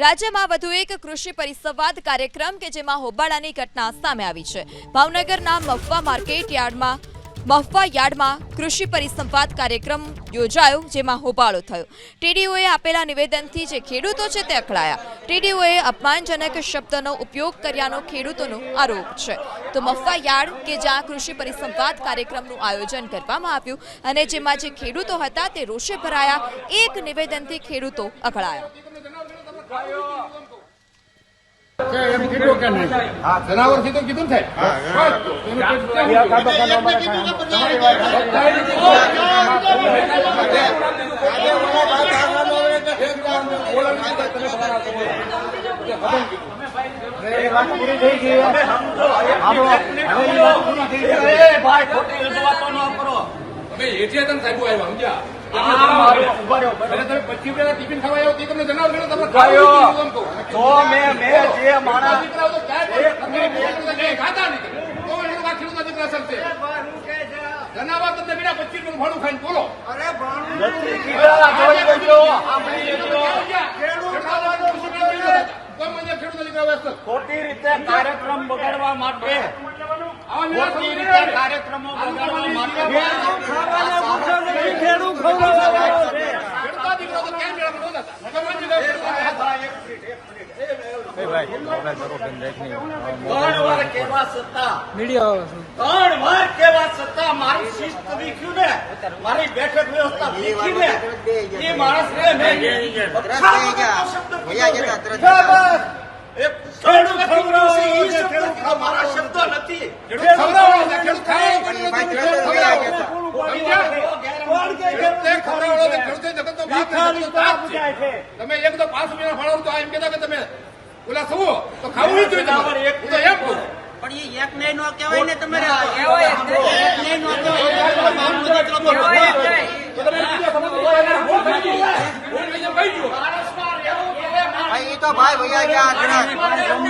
રાજ્યમાં વધુ એક કૃષિ પરિસંવાદ કાર્યક્રમ કે જેમાં હોબાળાની ઘટના સામે આવી છે. ભાવનગરના મફવા માર્કેટ યાર્ડમાં મફવા યાર્ડમાં કૃષિ પરિસંવાદ કાર્યક્રમ યોજાયો જેમાં હોબાળો થયો. ટીડીઓએ આપેલા નિવેદનથી જે ખેડૂતો છે તે અકળાયા. ટીડીઓએ અપમાનજનક શબ્દનો ઉપયોગ કર્યાનો ખેડૂતોનો આરોપ છે. તો મફવા યાર્ડ કે જ્યાં કૃષિ પરિસંવાદ કાર્યક્રમનું આયોજન કરવામાં આવ્યું અને જેમાં જે ખેડૂતો હતા તે રોષે ભરાયા, એક નિવેદનથી ખેડૂતો અકળાયા. એમ કીધું કે નહીં જનાવર કીધું કીધું. ને સાહેબ? તમે એઠિયા સાહેબ આવ્યા સમજ્યા? ખોટી રીતે કાર્યક્રમ બગાડવા માટે ખોટી કાર્યક્રમો બગાડવા માટે. ત્રણ વાર કેવા છતાં મારી શિસ્ત દીખ્યું ને મારી બેઠક વ્યવસ્થા દીખી ને એ માણસને મેં અચ્છા વગરનો શબ્દ કીધો મેં. શબ્દ નથી. તમે એક તો પાંચ રૂપિયા ફાળો તો એમ કહેતા કે તમે ઓલા સવો તો ખાવું જ જોઈએ તમારે. હું તો એમ કહું. પણ એ એક નહીં નો કહેવાય ને તમારે એક નહીં નો કહેવાય. મામલો દીકરો તો તો તમે બીજા સમજો. ભૂલ થઈ ગઈ. ભૂલ થઈ ગઈ, કહી દો. ભાઈ એ તો ભાઈ ભૈયા ગયા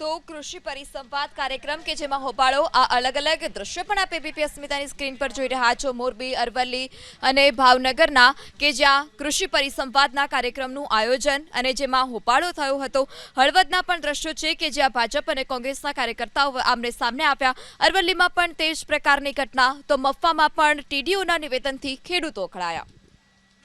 તો કૃષિ પરિસંવાદ કાર્યક્રમ કે જેમાં હોબાળો, આ અલગ અલગ દ્રશ્યો પણ આપ એબીપી અસ્મિતાની સ્ક્રીન પર જોઈ રહ્યા છો. મોરબી, અરવલ્લી અને ભાવનગરના કે જ્યાં કૃષિ પરિસંવાદના કાર્યક્રમનું આયોજન અને જેમાં હોબાળો થયો હતો. હળવદના પણ દ્રશ્યો છે કે જ્યાં ભાજપ અને કોંગ્રેસના કાર્યકર્તાઓ આમને સામને આવ્યા અરવલ્લીમાં પણ તે જ પ્રકારની ઘટના, તો મફ્ફામાં પણ ટીડીઓના નિવેદનથી ખેડૂતો અકળાયા